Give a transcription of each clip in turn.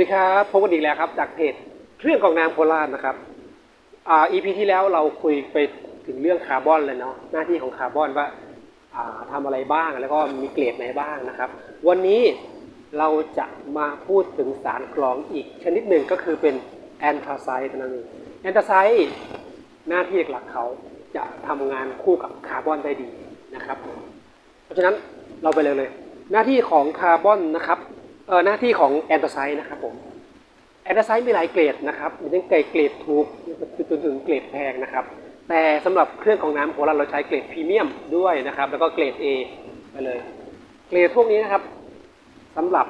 ดีครับพบกันอีกแล้วครับจากเพจเครื่องกรองน้ำโคราชนะครับอ่า EP ที่แล้วเราคุยไปถึงเรื่องคาร์บอนเลยเนาะหน้าที่ของคาร์บอนว่าอ่าทำอะไรบ้างแล้วก็มีเกรดไหนบ้างนะครับ วันนี้เราจะมาพูดถึงสารกรองอีกชนิดหนึ่งก็คือเป็นแอนทราไซด์นั่นเองแอนทราไซด์หน้าที่หลักเขาจะทำงานคู่กับคาร์บอนได้ดีนะครับ เพราะฉะนั้นเราไปเลยเลย หน้าที่ของคาร์บอนนะครับ หน้าที่ของแอนโทไซด์นะครับผมแอนโทไซด์มีหลายเกรดนะครับมีทั้งเกรดเกรดถูกจนถึงเกรดแพงนะครับ แต่สำหรับเครื่องกรองน้ำของเราเราใช้เกรดพรีเมียมด้วยนะครับ แล้วก็เกรด A ไปเลย เกรดพวกนี้นะครับสำหรับ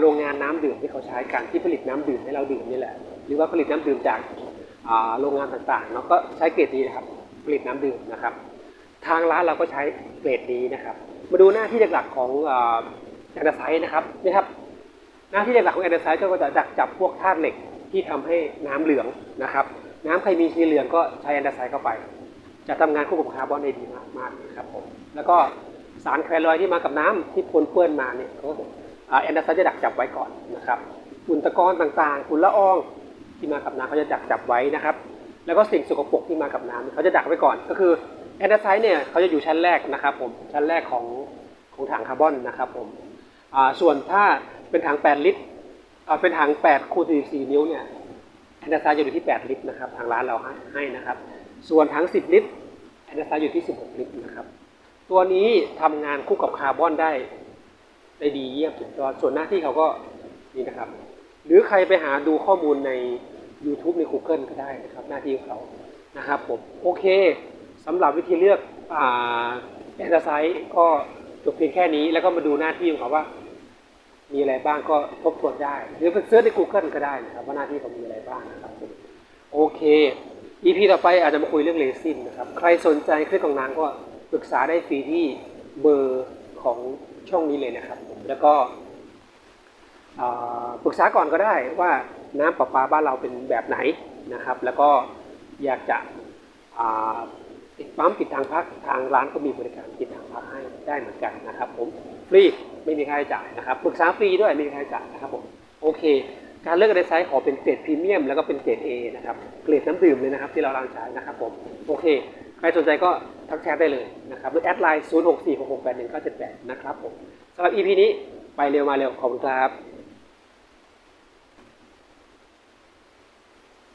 โรงงานน้ำดื่มที่เขาใช้กันที่ผลิตน้ำดื่มให้เราดื่มนี่แหละ หรือว่าผลิตน้ำดื่มจากโรงงานต่างๆเนาะก็ใช้เกรดนี้นะครับ ผลิตน้ำดื่มนะครับ ทางร้านเราก็ใช้เกรดนี้นะครับ มาดูหน้าที่หลักๆของ แอนเดอร์ไซด์นะครับนี่ครับ หน้าที่หลักของแอนเดอร์ไซด์ก็จะดักจับพวกธาตุเหล็กที่ทำให้น้ำเหลืองนะครับ น้ำใครมีสีเหลืองก็ใช้แอนเดอร์ไซด์เข้าไป จะทำงานคู่กับคาร์บอนได้ดีมากๆนะครับผมแล้วก็สารแคลออยที่มากับน้ำที่ปนเปื้อนมาเนี่ยเขาอ่าแอนเดอร์ไซด์จะดักจับไว้ก่อนนะครับฝุ่นตะกอนต่างๆฝุ่นละอองที่มากับน้ำเขาจะดักจับไว้นะครับ แล้วก็สิ่งสกปรกที่มากับน้ำเขาจะดักไว้ก่อน ก็คือแอนเดอร์ไซด์เนี่ยเขาจะอยู่ชั้นแรกนะครับผมชั้นแรกของของถังคาร์บอนนะครับผม ส่วนถ้าเป็นถัง 8 ลิตรเป็นถัง8คูณ44 นิ้วเนี่ยแอนดอร์ไซด์จะอยู่ที่ 8 ลิตรนะครับ ทางร้านเราให้นะครับ ส่วนถัง 10 ลิตรแอนดอร์ไซด์อยู่ที่ 16 ลิตรนะครับ ตัวนี้ทำงานคู่กับคาร์บอนได้ได้ดีเยี่ยมสุดยอดส่วนหน้าที่เขาก็นี่นะครับ หรือใครไปหาดูข้อมูลใน YouTube ใน Google ก็ได้นะครับ หน้าที่ของเขานะครับผมโอเคสำหรับวิธีเลือกอ่าแอนเดอร์ไซด์ก็จบเพียงแค่นี้ แล้วก็มาดูหน้าที่ของเขาว่า มีอะไรบ้างก็ทบทวนได้ หรือไปเซิร์ชใน Google ก็ได้นะครับ ว่าหน้าที่เขามีอะไรบ้างนะครับ โอเค EP ต่อไปอาจจะมาคุยเรื่องเรซินนะครับ ใครสนใจครื่องกรองน้ำก็ปรึกษาได้ฟรีที่เบอร์ของช่องนี้เลยนะครับ แล้วก็ปรึกษาก่อนก็ได้ว่าน้ำประปาบ้านเราเป็นแบบไหนนะครับ แล้วก็อยากจะติดปั๊มติดทางพักทางร้านก็มีบริการติดทางพักให้ได้เหมือนกันนะครับ ผมฟรี ไม่มีค่าใช้จ่ายนะครับปรึกษาฟรีด้วยไม่มีค่าใช้จ่ายนะครับผมโอเค การเลือกในไซส์ขอเป็นเกรดพรีเมียมแล้วก็เป็นเกรด A นะครับเกรดน้ำดื่มเลยนะครับที่เราลางใช้นะครับผมโอเคใครสนใจก็ทักแชทได้เลยนะครับหรือแอดไลน์ 0 6 4 6 6 8 1 9 7 8 นะครับผมสำหรับ EP นี้ไปเร็วมาเร็วขอบคุณครับ